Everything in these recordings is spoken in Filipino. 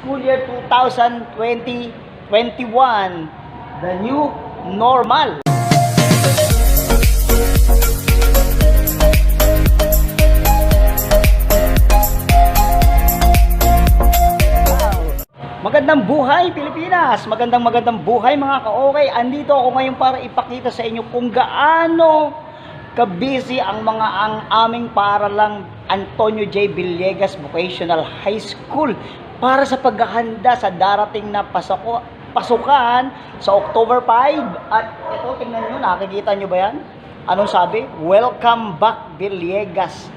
school year 2020-21, the new normal. Magandang buhay Pilipinas! Magandang magandang buhay mga ka-okay. Andito ako ngayon para ipakita sa inyo kung gaano ka-busy ang mga ang aming paralang Antonio J. Villegas Vocational High School para sa paghahanda sa darating na pasako, pasukan sa October 5. At ito, tingnan nyo, nakikita nyo ba yan? Anong sabi? Welcome back Villegas.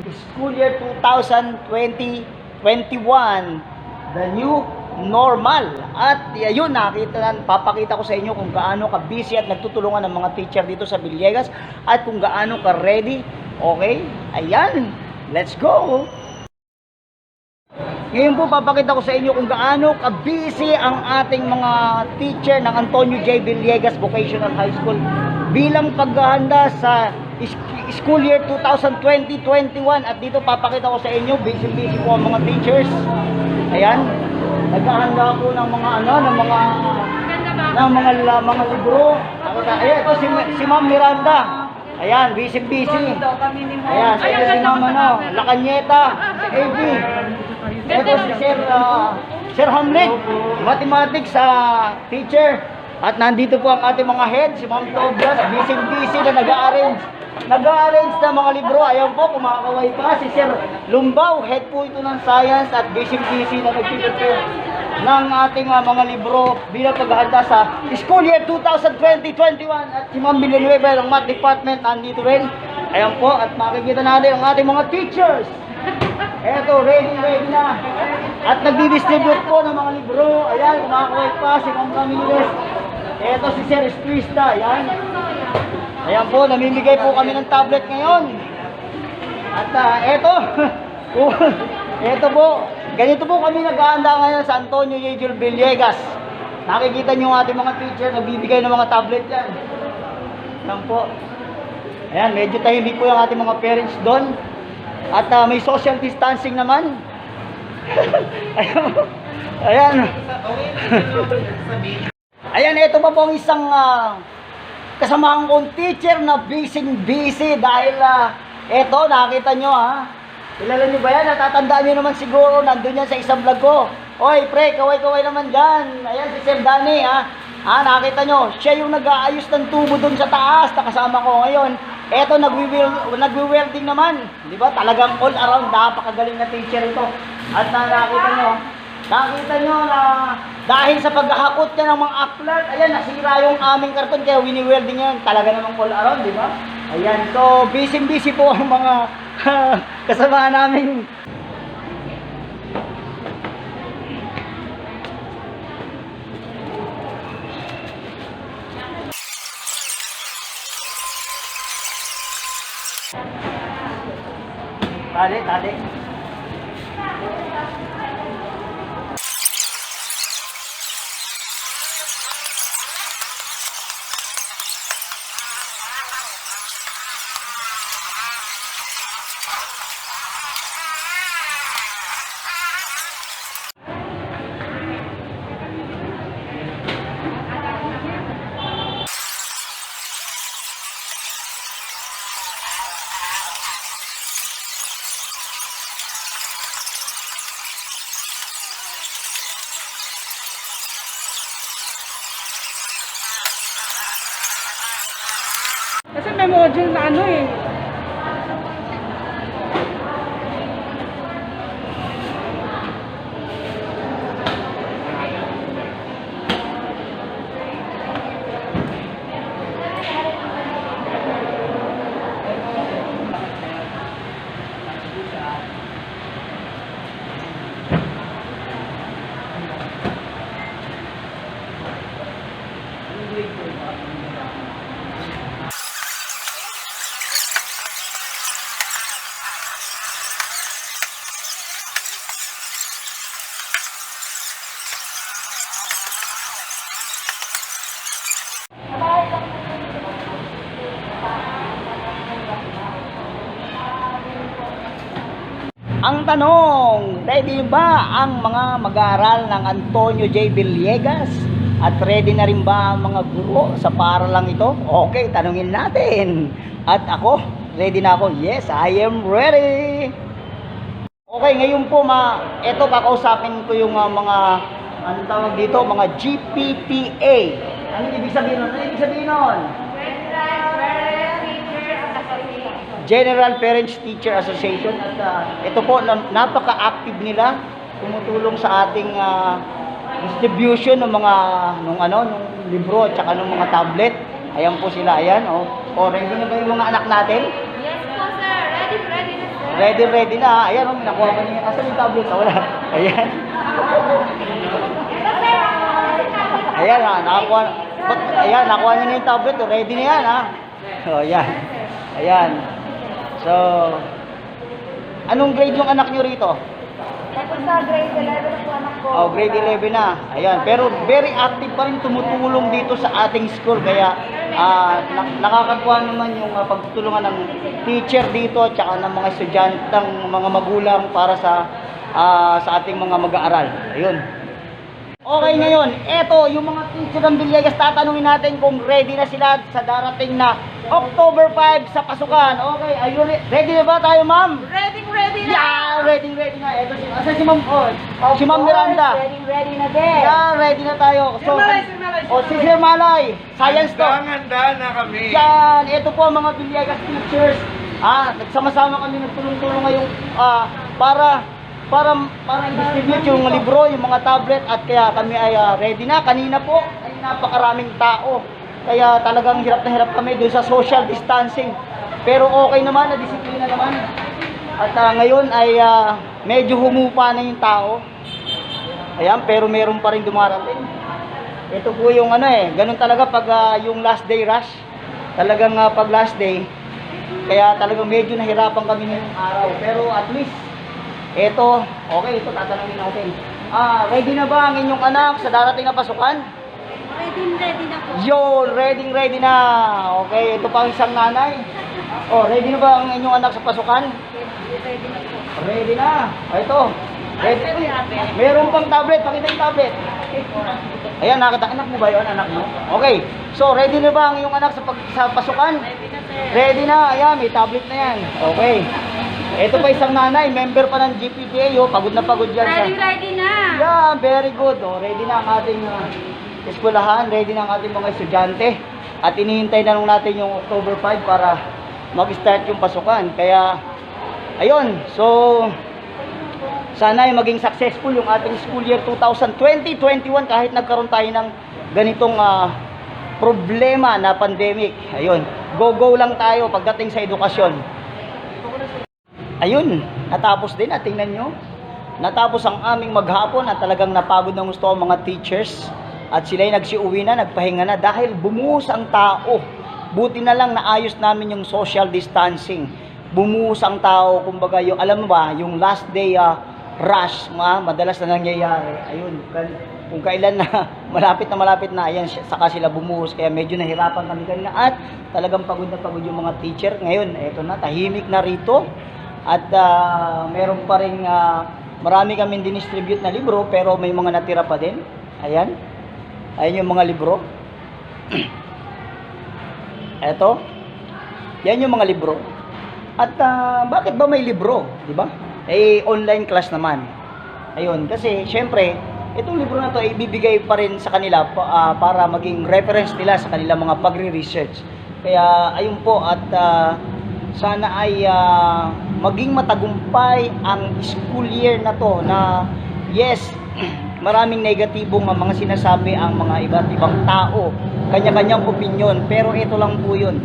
School year 2020-21 the new normal. At yun, nakita, papakita ko sa inyo kung gaano ka busy at nagtutulungan ng mga teacher dito sa Villegas at kung gaano ka ready. Okay? Ayan. Let's go! Ngayon po papakita ko sa inyo kung gaano ka-busy ang ating mga teacher ng Antonio J. Villegas Vocational High School bilang paghahanda sa school year 2020-21 at dito papakita ko sa inyo busy-busy po ang mga teachers. Ayan. Naghahanda po ng mga ano, ng mga ng mga mga libro. Ayan, ito si, si Ma'am Miranda. Ayan, busy-busy. Ayan, sa si Ma'am ano, Lacanyeta, AB. Ito si Sir, ah, Sir Hamlet, mathematics sa teacher. At nandito po ang ating mga head, si Ma'am Tobias, busy-busy na nag-arrange. Nag-arrange ng mga libro. Ayan po, kumakaway pa si Sir Lumbaw, head po ito ng science at busy-busy na nag-prepare ng ating ah, mga libro bilang paghahanda sa school year 2020-21 at si Ma'am Villanueva ng Math Department nandito rin. Ayan po, at makikita natin ang ating mga teachers. Eto, ready, ready na. At nagdi-distribute po ng mga libro. Ayan, kumakaway pa si Ma'am Ramirez. Eto si Sir Estrista, ayan. Ayan po, namimigay po kami ng tablet ngayon. At ah, eto, eto po, ganito po kami naghahanda ngayon sa Antonio Yejul Villegas. Nakikita niyo ang ating mga teacher, nagbibigay ng mga tablet yan. Yan po. Ayan, medyo tahimik po yung ating mga parents doon. At ah, may social distancing naman. Ayan. Ayan. Ayan, ito pa po ang isang ah, kasamahan kong teacher na busy busy dahil ah, eto, nakita nyo ha. Kilala nyo ba yan? Natatandaan nyo naman siguro, nandun yan sa isang vlog ko. Oy, pre, kaway-kaway naman dyan. Ayan, si Sir Danny ha. Ha, nakita nyo, siya yung nag-aayos ng tubo dun sa taas na kasama ko ngayon. Eto, nagwi-wel- nagwi-welding naman. Di ba? Talagang all around, napakagaling na teacher ito. At na, nakita nyo, nakita nyo na dahil sa paghahakot niya ng mga aklat, ayan, nasira yung aming karton, kaya wini-welding yan. Talaga namang all around, di ba? Ayan, so busy-busy po ang mga kasama namin Tali, tali. May module na ano eh. Ang tanong, ready ba ang mga mag-aaral ng Antonio J. Villegas? At ready na rin ba ang mga guro sa paralang ito? Okay, tanungin natin. At ako, ready na ako. Yes, I am ready. Okay, ngayon po ma, eto kakausapin ko yung ah, mga ano tawag dito, mga GPTA. Ano ibig sabihin nun? Ano ibig sabihin nun? General Parents Teacher Association at ah, ito po na- napaka-active nila tumutulong sa ating ah, distribution ng mga nung ano nung libro at saka nung mga tablet. Ayan po sila, ayan oh. O ready na ba yung mga anak natin? Yes po, sir. Ready, ready na, sir. Ready, ready na. Ayan, oh, nakuha ko niya. Asan yung tablet? Ah, wala. Ayan. Ayan, ha, nakakuha. Ba't, ayan, nakuha niya na yung tablet. Oh. Ready na yan, ha? So, ayan. Ayan. So, anong grade yung anak niyo rito? Tapos sa grade 11 na po anak ko. Oh, grade 11 na. Ayan, pero very active pa rin tumutulong dito sa ating school kaya ah na- nakakatuwa naman yung ah, pagtutulungan ng teacher dito at saka ng mga estudyanteng mga magulang para sa ah, sa ating mga mag-aaral. Ayun. Okay ngayon, eto yung mga teacher ng Villegas tatanungin natin kung ready na sila sa darating na October 5 sa pasukan. Okay, are you re- ready na ba tayo, ma'am? Ready, ready na. Yeah, ready, ready na. Eto si, asan si ma'am? Oh, si ma'am Miranda. Ready, ready na din. Yeah, ready na tayo. Sir Malay, Sir Malay, oh, si Sir Malay. Science to. Handa na kami. Yan, ito po ang mga Villegas teachers. Ah, nagsama-sama kami nagtulong-tulong ngayong ah, para para para i-distribute yung libro, yung mga tablet at kaya kami ay ah, ready na. Kanina po ay napakaraming tao. Kaya talagang hirap na hirap kami doon sa social distancing. Pero okay naman, na disiplina naman. At ah, ngayon ay ah, medyo humupa na yung tao. Ayan, pero meron pa rin dumarating. Ito po yung ano eh, ganun talaga pag ah, yung last day rush. Talagang ah, pag last day, kaya talagang medyo nahirapan kami ngayong araw. Pero at least, ito, okay, ito tatanungin natin. Ah, ready na ba ang inyong anak sa darating na pasukan? Ready, ready na po. Yun, ready, ready na. Okay, ito pa ang isang nanay. Oh, ready na ba ang inyong anak sa pasukan? Ready na po. Ready na. Ah, ito. Ready. Uy, meron pang tablet. Pakita yung tablet. Ayan, nakita. Anak mo ba yun? Anak mo? Okay. So, ready na ba ang iyong anak sa, pag, sa pasukan? Ready na, sir. Ready na. Ayan, may tablet na yan. Okay. Ito pa isang nanay. Member pa ng GPTA. Oh. Pagod na pagod yan Ready, siya. ready na. Yeah, very good. Oh. Ready na ang ating uh, eskwelahan. Ready na ang ating mga estudyante. At inihintay na lang natin yung October 5 para mag-start yung pasukan. Kaya, ayun. So, sana ay maging successful yung ating school year 2020-21 kahit nagkaroon tayo ng ganitong ah, problema na pandemic. Ayun, go-go lang tayo pagdating sa edukasyon. Ayun, natapos din at tingnan nyo. Natapos ang aming maghapon at talagang napagod ng gusto ang mga teachers. At sila'y nagsiuwi na, nagpahinga na dahil bumuhos ang tao. Buti na lang naayos namin yung social distancing. Bumuhos ang tao, kumbaga yung, alam mo ba, yung last day ah, rush, ma, madalas na nangyayari. Ayun, kung kailan na malapit na malapit na, ayan, saka sila bumuhos. Kaya medyo nahirapan kami kanina at talagang pagod na pagod yung mga teacher. Ngayon, eto na, tahimik na rito. At ah, meron pa rin, ah, marami kaming dinistribute na libro, pero may mga natira pa din. Ayan. Ayan yung mga libro. Eto. Yan yung mga libro. At ah, bakit ba may libro? Di ba? Eh, online class naman. Ayun, kasi syempre, itong libro na to ay ibibigay pa rin sa kanila ah, para maging reference nila sa kanilang mga pagre-research. Kaya ayun po at ah, sana ay ah, maging matagumpay ang school year na to na yes, maraming negatibong mga sinasabi ang mga iba't ibang tao, kanya-kanyang opinion, pero ito lang po yun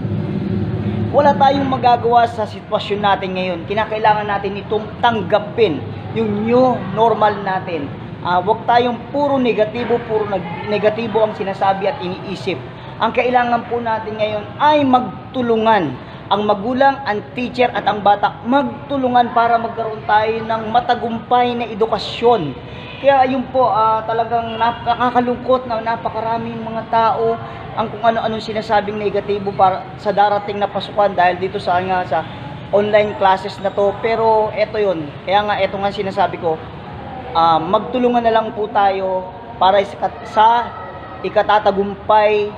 wala tayong magagawa sa sitwasyon natin ngayon. Kinakailangan natin itong tanggapin yung new normal natin. Ah, wag tayong puro negatibo, puro negatibo ang sinasabi at iniisip. Ang kailangan po natin ngayon ay magtulungan. Ang magulang, ang teacher at ang bata magtulungan para magkaroon tayo ng matagumpay na edukasyon. Kaya yun po, ah, talagang nakakalungkot na napakaraming mga tao ang kung ano-anong sinasabing negatibo para sa darating na pasukan dahil dito sa nga sa online classes na to. Pero eto yun. Kaya nga, eto nga sinasabi ko, ah, magtulungan na lang po tayo para sa ikatatagumpay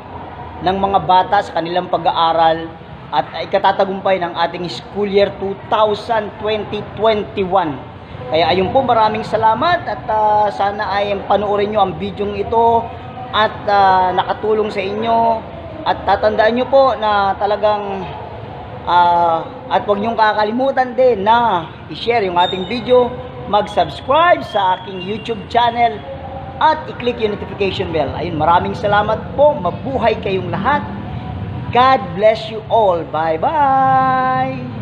ng mga bata sa kanilang pag-aaral at ikatatagumpay ng ating school year 2020-21. Kaya ayun po, maraming salamat at ah, sana ay panoorin nyo ang video ito at ah, nakatulong sa inyo at tatandaan nyo po na talagang ah, at huwag nyong kakalimutan din na i-share yung ating video, mag-subscribe sa aking YouTube channel at i-click yung notification bell. Ayun, maraming salamat po. Mabuhay kayong lahat. God bless you all. Bye-bye!